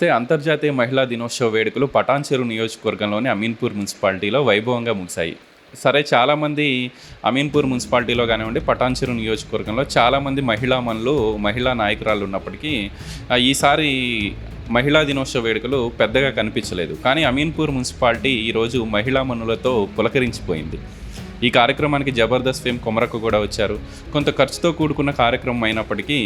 నమస్తే. అంతర్జాతీయ మహిళా దినోత్సవ వేడుకలు పటాన్చెరు నియోజకవర్గంలోని అమీన్పూర్ మున్సిపాలిటీలో వైభవంగా ముగిశాయి. సరే చాలామంది అమీన్పూర్ మున్సిపాలిటీలో కానివ్వండి పటాన్చెరు నియోజకవర్గంలో చాలామంది మహిళా మనులు మహిళా నాయకురాలు ఉన్నప్పటికీ ఈసారి మహిళా దినోత్సవ వేడుకలు పెద్దగా కనిపించలేదు. కానీ అమీన్పూర్ మున్సిపాలిటీ ఈరోజు మహిళా మనులతో పులకరించిపోయింది. ఈ కార్యక్రమానికి జబర్దస్త్ ఫేమ్ కొమరకు కూడా వచ్చారు. కొంత ఖర్చుతో కూడుకున్న కార్యక్రమం అయినప్పటికీ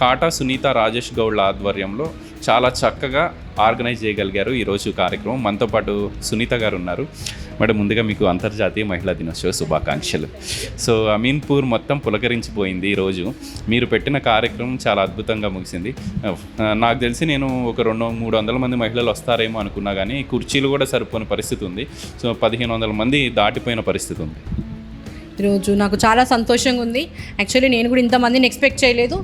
కాటా సునీత రాజేష్ గౌడ్ల ఆధ్వర్యంలో చాలా చక్కగా ఆర్గనైజ్ చేయగలిగారు ఈరోజు కార్యక్రమం. మనతో పాటు సునీత గారు ఉన్నారు. మేడం ముందుగా మీకు అంతర్జాతీయ మహిళా దినోత్సవ శుభాకాంక్షలు. సో అమీన్పూర్ మొత్తం పులకరించిపోయింది ఈరోజు మీరు పెట్టిన కార్యక్రమం చాలా అద్భుతంగా ముగిసింది. నాకు తెలిసి నేను ఒక రెండు మూడు వందల మంది మహిళలు వస్తారేమో అనుకున్నా కానీ కుర్చీలు కూడా సరిపోని పరిస్థితి ఉంది. సో పదిహేను వందల మంది దాటిపోయిన పరిస్థితి ఉంది. ఈరోజు నాకు చాలా సంతోషంగా ఉంది. యాక్చువల్లీ నేను కూడా ఇంతమందిని ఎక్స్పెక్ట్ చేయలేదు.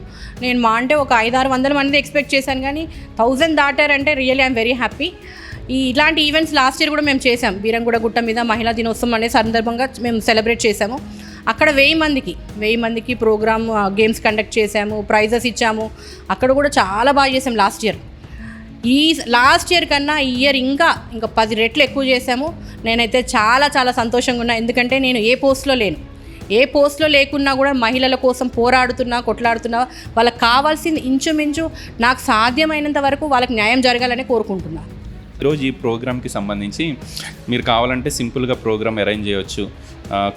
నేను మా అంటే ఒక ఐదారు వందల మంది ఎక్స్పెక్ట్ చేశాను కానీ థౌజండ్ దాటారంటే రియల్లీ ఐఎమ్ వెరీ హ్యాపీ ఈ ఇలాంటి ఈవెంట్స్ లాస్ట్ ఇయర్ కూడా మేము చేసాం బీరంగూడ గుట్ట మీద మహిళా దినోత్సవం అనే సందర్భంగా మేము సెలబ్రేట్ చేసాము అక్కడ వెయ్యి మందికి వెయ్యి మందికి ప్రోగ్రామ్ గేమ్స్ కండక్ట్ చేసాము ప్రైజెస్ ఇచ్చాము. అక్కడ కూడా చాలా బాగా చేసాం లాస్ట్ ఇయర్ ఈ లాస్ట్ ఇయర్ కన్నా ఈ ఇయర్ ఇంకా ఇంకా పది రెట్లు ఎక్కువ చేసాము నేనైతే చాలా చాలా సంతోషంగా ఉన్నా. ఎందుకంటే నేను ఏ పోస్ట్లో లేను. ఏ పోస్ట్లో లేకున్నా కూడా మహిళల కోసం పోరాడుతున్నా కొట్లాడుతున్నా వాళ్ళకి కావాల్సింది ఇంచుమించు నాకు సాధ్యమైనంత వరకు వాళ్ళకి న్యాయం జరగాలని కోరుకుంటున్నా. ఈరోజు ఈ ప్రోగ్రామ్కి సంబంధించి మీరు కావాలంటే సింపుల్గా ప్రోగ్రామ్ అరేంజ్ చేయొచ్చు.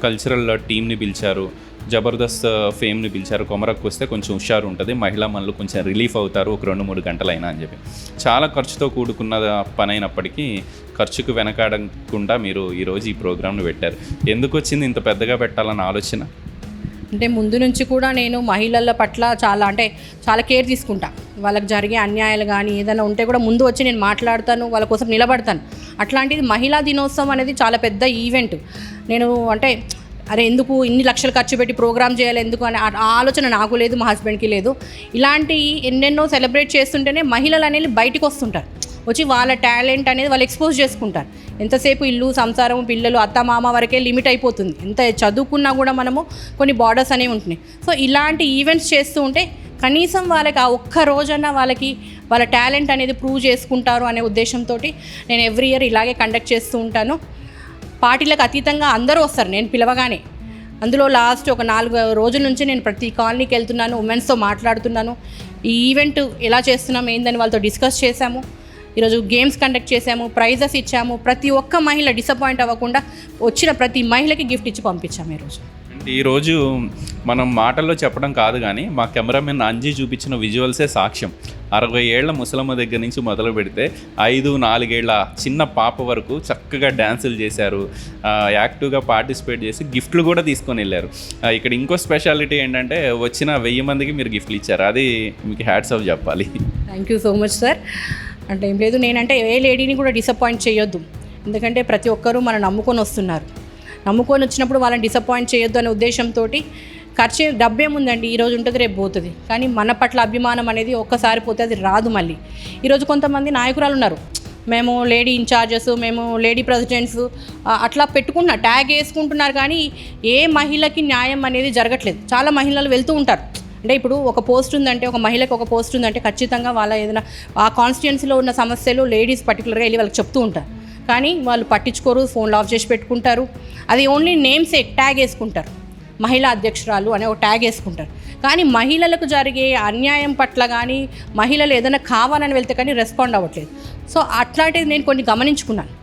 కల్చరల్ టీమ్ని పిలిచారు. జబర్దస్త్ ఫేమ్ని పిలిచారు. కొమరకు వస్తే కొంచెం హుషారు ఉంటుంది మహిళా మనలు కొంచెం రిలీఫ్ అవుతారు. ఒక రెండు మూడు గంటలైనా అని చెప్పి. చాలా ఖర్చుతో కూడుకున్న పని అయినప్పటికీ ఖర్చుకు వెనకాడకుండా మీరు ఈరోజు ఈ ప్రోగ్రామ్ను పెట్టారు. ఎందుకు వచ్చింది ఇంత పెద్దగా పెట్టాలన్న ఆలోచన? అంటే ముందు నుంచి కూడా నేను మహిళల పట్ల చాలా అంటే చాలా కేర్ తీసుకుంటా. వాళ్ళకి జరిగే అన్యాయాలు కానీ ఏదైనా ఉంటే కూడా ముందు వచ్చి నేను మాట్లాడతాను వాళ్ళ కోసం నిలబడతాను. అట్లాంటిది మహిళా దినోత్సవం అనేది చాలా పెద్ద ఈవెంట్. నేను అంటే అరే ఎందుకు ఇన్ని లక్షలు ఖర్చు పెట్టి ప్రోగ్రామ్ చేయాలి ఎందుకు అని ఆలోచన నాకు లేదు మా హస్బెండ్కి లేదు. ఇలాంటి ఎన్నెన్నో సెలబ్రేట్ చేస్తుంటేనే మహిళలు అనేది బయటకు వస్తుంటారు. వచ్చి వాళ్ళ టాలెంట్ అనేది వాళ్ళు ఎక్స్పోజ్ చేసుకుంటారు. ఎంతసేపు ఇల్లు సంసారం పిల్లలు అత్త మామ వరకే లిమిట్ అయిపోతుంది. ఎంత చదువుకున్నా కూడా మనము కొన్ని బార్డర్స్ అనేవి ఉంటున్నాయి. సో ఇలాంటి ఈవెంట్స్ చేస్తూ ఉంటే కనీసం వాళ్ళకి ఆ ఒక్క రోజన్నా వాళ్ళకి వాళ్ళ టాలెంట్ అనేది ప్రూవ్ చేసుకుంటారు అనే ఉద్దేశంతో నేను ఎవ్రీ ఇయర్ ఇలాగే కండక్ట్ చేస్తూ ఉంటాను. పార్టీలకు అతీతంగా అందరూ వస్తారు నేను పిలవగానే. అందులో లాస్ట్ ఒక నాలుగు రోజుల నుంచి నేను ప్రతి కాలనీకి వెళ్తున్నాను ఉమెన్స్తో మాట్లాడుతున్నాను. ఈ ఈవెంట్ ఎలా చేస్తున్నాం ఏందని వాళ్ళతో డిస్కస్ చేశాము. ఈరోజు గేమ్స్ కండక్ట్ చేశాము ప్రైజెస్ ఇచ్చాము. ప్రతి ఒక్క మహిళ డిసప్పాయింట్ అవ్వకుండా వచ్చిన ప్రతి మహిళకి గిఫ్ట్ ఇచ్చి పంపించాము ఈరోజు ఈరోజు మనం మాటల్లో చెప్పడం కాదు కానీ మా కెమెరామెన్ అంజీ చూపించిన విజువల్సే సాక్ష్యం. అరవై ఏళ్ళ ముసలమ్మ దగ్గర నుంచి మొదలు పెడితే ఐదు నాలుగేళ్ళ చిన్న పాప వరకు చక్కగా డ్యాన్సులు చేశారు. యాక్టివ్గా పార్టిసిపేట్ చేసి గిఫ్ట్లు కూడా తీసుకొని వెళ్ళారు. ఇక్కడ ఇంకో స్పెషాలిటీ ఏంటంటే వచ్చిన వెయ్యి మందికి మీరు గిఫ్ట్లు ఇచ్చారు. అది మీకు హ్యాట్స్ ఆఫ్ చెప్పాలి. Thank you so much sir అంటే ఏం లేదు నేనంటే ఏ లేడీని కూడా డిసప్పాయింట్ చేయొద్దు. ఎందుకంటే ప్రతి ఒక్కరూ మనం నమ్ముకొని వస్తున్నారు. నమ్ముకొని వచ్చినప్పుడు వాళ్ళని డిసప్పాయింట్ చేయొద్దు అనే ఉద్దేశంతో ఖర్చు డబ్బేముందండి ఈరోజు ఉంటుంది రేపు పోతుంది. కానీ మన పట్ల అభిమానం అనేది ఒక్కసారి పోతే అది రాదు మళ్ళీ. ఈరోజు కొంతమంది నాయకురాలు ఉన్నారు. మేము లేడీ ఇన్ఛార్జెస్ మేము లేడీ ప్రెసిడెంట్స్ అట్లా పెట్టుకున్న ట్యాగ్ వేసుకుంటున్నారు కానీ ఏ మహిళకి న్యాయం అనేది జరగట్లేదు. చాలా మహిళలు వెళ్తూ ఉంటారు. అంటే ఇప్పుడు ఒక పోస్ట్ ఉందంటే ఒక మహిళకి ఒక పోస్ట్ ఉందంటే ఖచ్చితంగా వాళ్ళ ఏదైనా ఆ కాన్స్టిట్యున్సీలో ఉన్న సమస్యలు లేడీస్ పర్టికులర్గా వెళ్ళి వాళ్ళకి చెప్తూ ఉంటారు. కానీ వాళ్ళు పట్టించుకోరు ఫోన్లు ఆఫ్ చేసి పెట్టుకుంటారు. అది ఓన్లీ నేమ్స్ ట్యాగ్ వేసుకుంటారు. మహిళా అధ్యక్షురాలు అనే ఒక ట్యాగ్ వేసుకుంటారు. కానీ మహిళలకు జరిగే అన్యాయం పట్ల కానీ మహిళలు ఏదైనా కావాలని వెళ్తే కానీ రెస్పాండ్ అవ్వట్లేదు. సో అట్లాంటిది నేను కొన్ని గమనించుకున్నాను.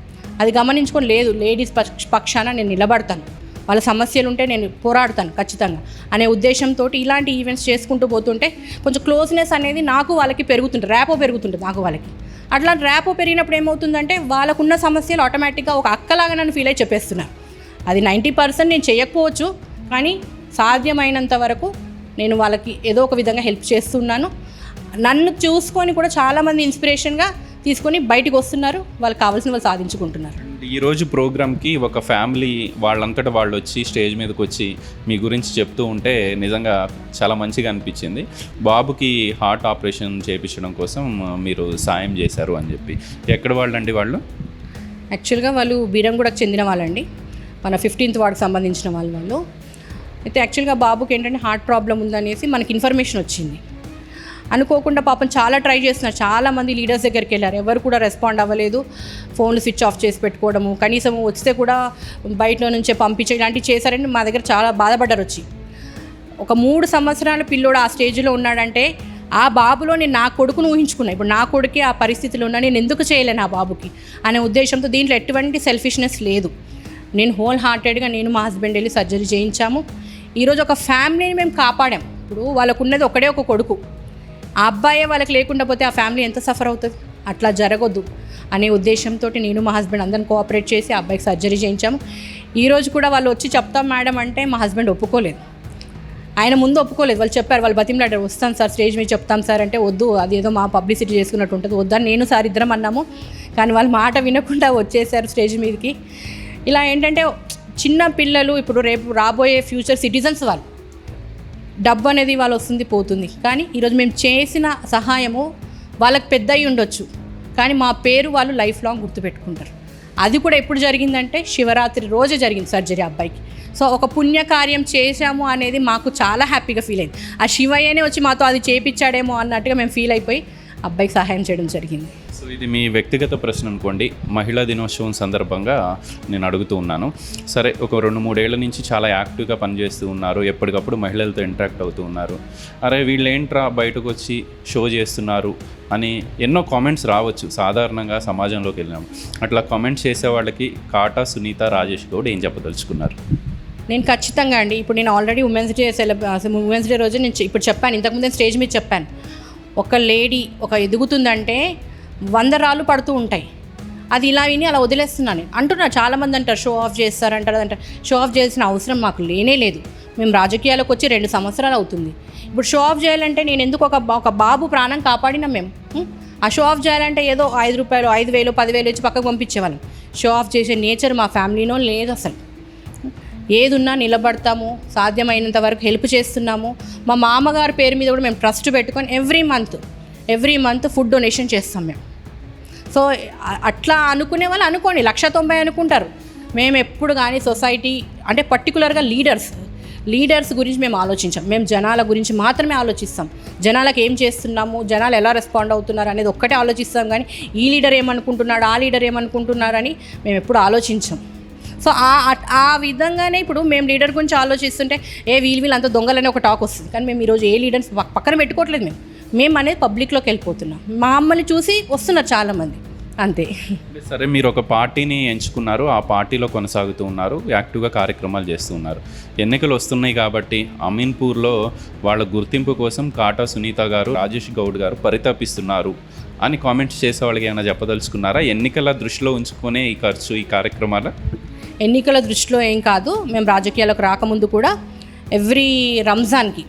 అది గమనించుకొని లేదు లేడీస్ పక్ష పక్షాన నేను నిలబడతాను. వాళ్ళ సమస్యలు ఉంటే నేను పోరాడతాను ఖచ్చితంగా అనే ఉద్దేశంతో ఇలాంటి ఈవెంట్స్ చేసుకుంటూ పోతుంటే కొంచెం క్లోజ్నెస్ అనేది నాకు వాళ్ళకి పెరుగుతుంది ర్యాపో పెరుగుతుంది నాకు వాళ్ళకి. అట్లా ర్యాపో పెరిగినప్పుడు ఏమవుతుందంటే వాళ్ళకున్న సమస్యలు ఆటోమేటిక్గా ఒక అక్కలాగా నన్ను ఫీల్ అయి చెప్పేస్తున్నారు. అది నైంటీ పర్సెంట్ నేను చేయకపోవచ్చు కానీ సాధ్యమైనంత వరకు నేను వాళ్ళకి ఏదో ఒక విధంగా హెల్ప్ చేస్తున్నాను. నన్ను చూసుకొని కూడా చాలామంది ఇన్స్పిరేషన్గా తీసుకొని బయటికి వస్తున్నారు. వాళ్ళకి కావాల్సిన వాళ్ళు సాధించుకుంటున్నారు. ఈరోజు ప్రోగ్రామ్కి ఒక ఫ్యామిలీ వాళ్ళంతటా వాళ్ళు వచ్చి స్టేజ్ మీదకి వచ్చి మీ గురించి చెప్తూ ఉంటే నిజంగా చాలా మంచిగా అనిపించింది. బాబుకి హార్ట్ ఆపరేషన్ చేయించడం కోసం మీరు సాయం చేశారు అని చెప్పి. ఎక్కడ వాళ్ళండి వాళ్ళు? యాక్చువల్గా వాళ్ళు బీరంగూడకు చెందిన వాళ్ళండి. మన ఫిఫ్టీన్త్ వార్డుకి సంబంధించిన వాళ్ళు వాళ్ళు. అయితే యాక్చువల్గా బాబుకి ఏంటంటే హార్ట్ ప్రాబ్లం ఉందనేసి మనకి ఇన్ఫర్మేషన్ వచ్చింది. అనుకోకుండా పాపం చాలా ట్రై చేస్తున్నారు. చాలా మంది లీడర్స్ దగ్గరికి వెళ్ళారు. ఎవరు కూడా రెస్పాండ్ అవ్వలేదు. ఫోన్లు స్విచ్ ఆఫ్ చేసి పెట్టుకోవడము కనీసం వస్తే కూడా బయట నుంచే పంపించే ఇలాంటివి చేశారని మా దగ్గర చాలా బాధపడ్డారు వచ్చి. ఒక మూడు సంవత్సరాల పిల్లోడు ఆ స్టేజ్లో ఉన్నాడంటే ఆ బాబులో నేను నా కొడుకును ఊహించుకున్నా. ఇప్పుడు నా కొడుకే ఆ పరిస్థితిలో ఉన్నా నేను ఎందుకు చేయలేను ఆ బాబుకి? అనే ఉద్దేశంతో దీంట్లో ఎటువంటి సెల్ఫిష్నెస్ లేదు. నేను హోల్ హార్టెడ్గా నేను మా హస్బెండ్ వెళ్ళి సర్జరీ చేయించాము. ఈరోజు ఒక ఫ్యామిలీని మేము కాపాడాం. ఇప్పుడు వాళ్ళకు ఉన్నది ఒకడే ఒక కొడుకు. ఆ అబ్బాయే వాళ్ళకి లేకుండా పోతే ఆ ఫ్యామిలీ ఎంత సఫర్ అవుతుంది? అట్లా జరగొద్దు అనే ఉద్దేశంతో నేను మా హస్బెండ్ అందరం కోఆపరేట్ చేసి ఆ అబ్బాయికి సర్జరీ చేయించాము. ఈరోజు కూడా వాళ్ళు వచ్చి చెప్తాం మేడం అంటే మా హస్బెండ్ ఒప్పుకోలేదు. ఆయన ముందు ఒప్పుకోలేదు. వాళ్ళు చెప్పారు వాళ్ళు బతిమలాడారు. వస్తాం సార్ స్టేజ్ మీద చెప్తాం సార్ అంటే వద్దు. అది ఏదో మా పబ్లిసిటీ చేసుకున్నట్టు ఉంటుంది. వద్దని నేను సార్ ఇద్దరం అన్నాము. కానీ వాళ్ళు మాట వినకుండా వచ్చేసారు స్టేజ్ మీదకి. ఇలా ఏంటంటే చిన్న పిల్లలు ఇప్పుడు రేపు రాబోయే ఫ్యూచర్ సిటిజన్స్ వాళ్ళు. డబ్బు అనేది వాళ్ళు వస్తుంది పోతుంది. కానీ ఈరోజు మేము చేసిన సహాయము వాళ్ళకి పెద్ద అయి ఉండొచ్చు. కానీ మా పేరు వాళ్ళు లైఫ్ లాంగ్ గుర్తుపెట్టుకుంటారు. అది కూడా ఎప్పుడు జరిగిందంటే శివరాత్రి రోజే జరిగింది సర్జరీ అబ్బాయికి. సో ఒక పుణ్యకార్యం చేశాము అనేది మాకు చాలా హ్యాపీగా ఫీల్ అయింది. ఆ శివయ్యనే వచ్చి మాతో అది చేపించాడేమో అన్నట్టుగా మేము ఫీల్ అయిపోయి అబ్బాయికి సహాయం చేయడం జరిగింది. సో ఇది మీ వ్యక్తిగత ప్రశ్న అనుకోండి. మహిళా దినోత్సవం సందర్భంగా నేను అడుగుతూ ఉన్నాను. సరే ఒక రెండు మూడేళ్ళ నుంచి చాలా యాక్టివ్గా పనిచేస్తూ ఉన్నారు. ఎప్పటికప్పుడు మహిళలతో ఇంటరాక్ట్ అవుతూ ఉన్నారు. అరే వీళ్ళు ఏంట్రా బయటకు వచ్చి షో చేస్తున్నారు అని ఎన్నో కామెంట్స్ రావచ్చు. సాధారణంగా సమాజంలోకి వెళ్ళినాము అట్లా కామెంట్స్ చేసే వాళ్ళకి కాటా సునీత రాజేష్ గౌడ్ ఏం చెప్పదలుచుకున్నారు? నేను ఖచ్చితంగా అండి. ఇప్పుడు నేను already women's day celeb women's day రోజు నేను ఇప్పుడు చెప్పాను. ఇంతకుముందు స్టేజ్ మీద చెప్పాను. ఒక లేడీ ఒక ఎదుగుతుందంటే వంద రాళ్ళు పడుతూ ఉంటాయి. అది ఇలా విని అలా వదిలేస్తున్నాను అంటున్నారు చాలామంది అంటారు షో ఆఫ్ చేస్తారు అంటారు అంటారు షో ఆఫ్ చేయాల్సిన అవసరం మాకు లేనే లేదు. మేము రాజకీయాలకు వచ్చి రెండు సంవత్సరాలు అవుతుంది. ఇప్పుడు షో ఆఫ్ చేయాలంటే నేను ఎందుకు ఒక ఒక బాబు ప్రాణం కాపాడినా మేము? ఆ షో ఆఫ్ చేయాలంటే ఏదో ఐదు రూపాయలు ఐదు వేలు పదివేలు ఇచ్చి పక్కకు పంపించేవాళ్ళం. షో ఆఫ్ చేసే నేచర్ మా ఫ్యామిలీలో లేదు అసలు. ఏదున్నా నిలబడతాము సాధ్యమైనంత వరకు హెల్ప్ చేస్తున్నాము. మా మామగారి పేరు మీద కూడా మేము ట్రస్ట్ పెట్టుకొని every month every month food donation చేస్తాం మేము. సో అట్లా అనుకునే వాళ్ళు అనుకోండి లక్ష తొంభై అనుకుంటారు. మేము ఎప్పుడు కానీ సొసైటీ అంటే పర్టికులర్గా లీడర్స్ లీడర్స్ గురించి మేము ఆలోచించాం. మేము జనాల గురించి మాత్రమే ఆలోచిస్తాం. జనాలకు ఏం చేస్తున్నాము జనాలు ఎలా రెస్పాండ్ అవుతున్నారు అనేది ఒక్కటే ఆలోచిస్తాం కానీ ఈ లీడర్ ఏమనుకుంటున్నాడు ఆ లీడర్ ఏమనుకుంటున్నారని మేము ఎప్పుడు ఆలోచించాం. సో ఆ ఆ- విధంగానే ఇప్పుడు మేము లీడర్ గురించి ఆలోచిస్తుంటే ఏ వీళ్ళు వీళ్ళు అంత దొంగలనే ఒక టాక్ వస్తుంది. కానీ మేము ఈరోజు ఏ లీడర్స్ పక్కన పెట్టుకోవట్లేదు మేము. మేము అనేది పబ్లిక్లోకి వెళ్ళిపోతున్నాం. మమ్మల్ని చూసి వస్తున్నారు చాలామంది. అంతే. సరే మీరు ఒక పార్టీని ఎంచుకున్నారు. ఆ పార్టీలో కొనసాగుతూ ఉన్నారు. యాక్టివ్గా కార్యక్రమాలు చేస్తూ ఉన్నారు. ఎన్నికలు వస్తున్నాయి కాబట్టి అమీన్పూర్లో వాళ్ళ గుర్తింపు కోసం కాటా సునీత గారు రాజేష్ గౌడ్ గారు పరితపిస్తున్నారు అని కామెంట్స్ చేసే వాళ్ళకి ఏమైనా చెప్పదలుచుకున్నారా? ఎన్నికల దృష్టిలో ఉంచుకునే ఈ ఖర్చు ఈ కార్యక్రమాల? ఎన్నికల దృష్టిలో ఏం కాదు మేము రాజకీయాలకు రాకముందు కూడా ఎవ్రీ రంజాన్కి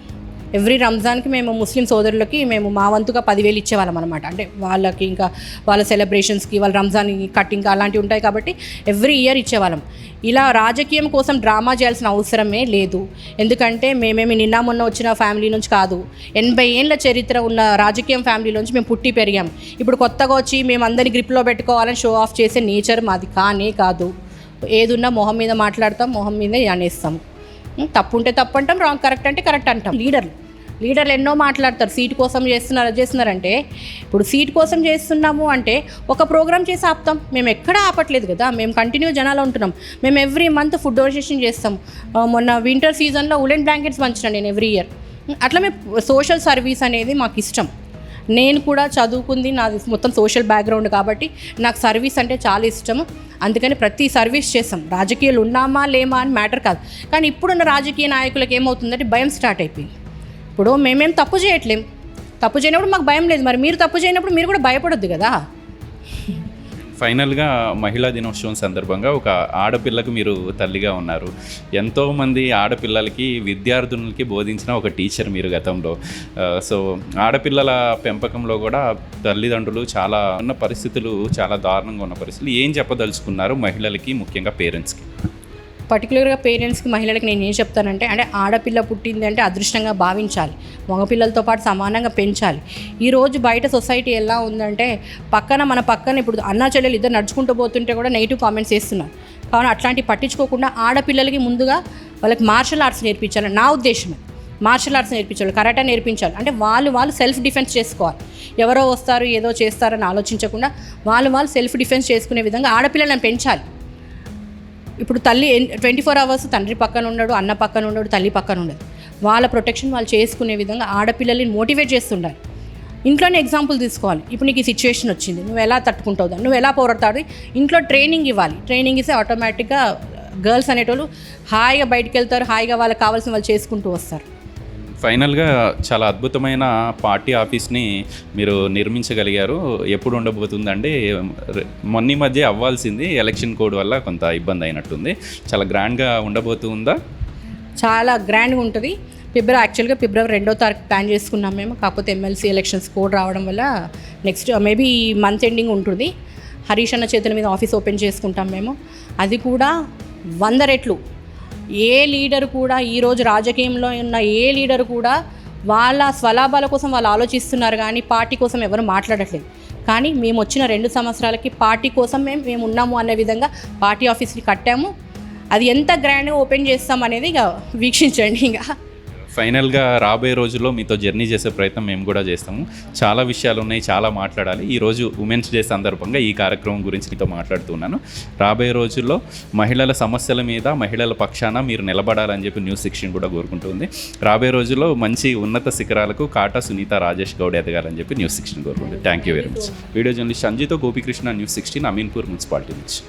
ఎవ్రీ రంజాన్కి మేము ముస్లిం సోదరులకి మేము మా వంతుగా పదివేలు ఇచ్చేవాళ్ళం అనమాట అంటే వాళ్ళకి ఇంకా వాళ్ళ సెలబ్రేషన్స్కి వాళ్ళ రంజాన్ కట్టింగ్ అలాంటివి ఉంటాయి కాబట్టి ఎవ్రీ ఇయర్ ఇచ్చేవాళ్ళం. ఇలా రాజకీయం కోసం డ్రామా చేయాల్సిన అవసరమే లేదు. ఎందుకంటే మేమేమి నిన్న మొన్న వచ్చిన ఫ్యామిలీ నుంచి కాదు ఎనభై ఏళ్ళ చరిత్ర ఉన్న రాజకీయం ఫ్యామిలీ నుంచి మేము పుట్టి పెరిగాం. ఇప్పుడు కొత్తగా వచ్చి మేము అందరినీ గ్రిప్లో పెట్టుకోవాలని షో ఆఫ్ చేసే నేచర్ మాది కానే కాదు. ఏదున్నా మొహం మీద మాట్లాడతాం మొహం మీద అనేస్తాము తప్పుంటే తప్పు ఉంటే తప్పు అంటాం రాంగ్ కరెక్ట్ అంటే కరెక్ట్ అంటాం. లీడర్లు లీడర్లు ఎన్నో మాట్లాడతారు. సీట్ కోసం చేస్తున్నారు చేస్తున్నారంటే ఇప్పుడు సీట్ కోసం చేస్తున్నాము అంటే ఒక ప్రోగ్రామ్ చేసి ఆపుతాం. మేము ఎక్కడ ఆపట్లేదు కదా మేము కంటిన్యూ జనాలు ఉంటున్నాం. మేము ఎవ్రీ మంత్ ఫుడ్ డొనేషన్ చేస్తాం. మొన్న వింటర్ సీజన్లో ఉలెన్ బ్లాంకెట్స్ పంచిన నేను ఎవ్రీ ఇయర్ అట్లా మేము సోషల్ సర్వీస్ అనేది మాకు ఇష్టం. నేను కూడా చదువుకుంది నాది మొత్తం సోషల్ బ్యాక్గ్రౌండ్ కాబట్టి నాకు సర్వీస్ అంటే చాలా ఇష్టము. అందుకని ప్రతి సర్వీస్ చేస్తాం. రాజకీయాలు ఉన్నామా లేమా అని మ్యాటర్ కాదు. కానీ ఇప్పుడున్న రాజకీయ నాయకులకు ఏమవుతుందంటే భయం స్టార్ట్ అయిపోయింది. ఇప్పుడు మేమేం తప్పు చేయట్లేం. తప్పు చేయనప్పుడు మాకు భయం లేదు. మరి మీరు తప్పు చేయనప్పుడు మీరు కూడా భయపడొద్దు కదా. ఫైనల్గా మహిళా దినోత్సవం సందర్భంగా ఒక ఆడపిల్లకు మీరు తల్లిగా ఉన్నారు. ఎంతోమంది ఆడపిల్లలకి విద్యార్థులకి బోధించిన ఒక టీచర్ మీరు గతంలో. సో ఆడపిల్లల పెంపకంలో కూడా తల్లిదండ్రులు చాలా ఉన్న పరిస్థితులు చాలా దారుణంగా ఉన్న పరిస్థితులు. ఏం చెప్పదలుచుకున్నారు మహిళలకి ముఖ్యంగా పేరెంట్స్కి? పర్టికులర్గా పేరెంట్స్కి మహిళలకి నేను ఏం చెప్తానంటే అంటే ఆడపిల్ల పుట్టింది అంటే అదృష్టంగా భావించాలి. మగపిల్లలతో పాటు సమానంగా పెంచాలి. ఈరోజు బయట సొసైటీ ఎలా ఉందంటే పక్కన మన పక్కన ఇప్పుడు అన్నా చెల్లెలు ఇద్దరు నడుచుకుంటూ పోతుంటే కూడా నెగిటివ్ కామెంట్స్ చేస్తున్నారు. కావున అట్లాంటివి పట్టించుకోకుండా ఆడపిల్లలకి ముందుగా వాళ్ళకి మార్షల్ ఆర్ట్స్ నేర్పించాలని నా ఉద్దేశం మార్షల్ ఆర్ట్స్ నేర్పించాలి కరాటా నేర్పించాలి. అంటే వాళ్ళు వాళ్ళు సెల్ఫ్ డిఫెన్స్ చేసుకోవాలి. ఎవరో వస్తారు ఏదో చేస్తారని ఆలోచించకుండా వాళ్ళు వాళ్ళు సెల్ఫ్ డిఫెన్స్ చేసుకునే విధంగా ఆడపిల్లలను పెంచాలి. ఇప్పుడు తల్లి ట్వంటీ ఫోర్ అవర్స్ తండ్రి పక్కన ఉండడు అన్న పక్కన ఉండడు తల్లి పక్కన ఉండదు. వాళ్ళ ప్రొటెక్షన్ వాళ్ళు చేసుకునే విధంగా ఆడపిల్లల్ని మోటివేట్ చేస్తుండాలి. ఇంట్లోనే ఎగ్జాంపుల్ తీసుకోవాలి. ఇప్పుడు నీకు ఈ సిచ్యువేషన్ వచ్చింది నువ్వు ఎలా తట్టుకుంటావు నువ్వు ఎలా పోరాడతావు? ఇంట్లో ట్రైనింగ్ ఇవ్వాలి. ట్రైనింగ్ ఇస్తే ఆటోమేటిక్గా గర్ల్స్ అనేటోళ్ళు హాయిగా బయటికి వెళ్తారు హాయిగా వాళ్ళకి కావాల్సిన వాళ్ళు చేసుకుంటూ వస్తారు. ఫైనల్గా చాలా అద్భుతమైన పార్టీ ఆఫీస్ని మీరు నిర్మించగలిగారు. ఎప్పుడు ఉండబోతుందండి మొన్న మధ్య అవ్వాల్సింది ఎలక్షన్ కోడ్ వల్ల కొంత ఇబ్బంది అయినట్టుంది. చాలా గ్రాండ్గా ఉండబోతుందా చాలా గ్రాండ్గా ఉంటుంది. ఫిబ్రవరి యాక్చువల్గా ఫిబ్రవరి రెండో తారీఖు ప్లాన్ చేసుకున్నాం మేము. కాకపోతే ఎమ్మెల్సీ ఎలక్షన్స్ కోడ్ రావడం వల్ల next uh, maybe month ending ఉంటుంది. హరీష్ అన్న చేతుల మీద ఆఫీస్ ఓపెన్ చేసుకుంటాం మేము. అది కూడా వంద రెట్లు. ఏ లీడర్ కూడా ఈరోజు రాజకీయంలో ఉన్న ఏ లీడర్ కూడా వాళ్ళ స్వలాభాల కోసం వాళ్ళు ఆలోచిస్తున్నారు కానీ పార్టీ కోసం ఎవరు మాట్లాడట్లేదు. కానీ మేము వచ్చిన రెండు సంవత్సరాలకి పార్టీ కోసం మేము మేము ఉన్నాము అనే విధంగా పార్టీ ఆఫీస్ని కట్టాము. అది ఎంత గ్రాండ్గా ఓపెన్ చేస్తాం అనేది ఇక వీక్షించండి ఇంకా. ఫైనల్గా రాబోయే రోజుల్లో మీతో జర్నీ చేసే ప్రయత్నం మేము కూడా చేస్తాము. చాలా విషయాలు ఉన్నాయి చాలా మాట్లాడాలి. ఈరోజు ఉమెన్స్ డే సందర్భంగా ఈ కార్యక్రమం గురించి మీతో మాట్లాడుతున్నాను రాబోయే రోజుల్లో మహిళల సమస్యల మీద మహిళల పక్షాన మీరు నిలబడాలని చెప్పి న్యూస్ సెక్షన్ కూడా కోరుకుంటుంది రాబోయే రోజుల్లో మంచి ఉన్నత శిఖరాలకు కాటా సునీత రాజేష్ గౌడ్ ఎదగాలని చెప్పి న్యూస్ సెక్షన్ కోరుకుంటుంది thank you very much video journalist సంజీతో Gopikrishna news sixteen Ameenpur municipality నుంచి.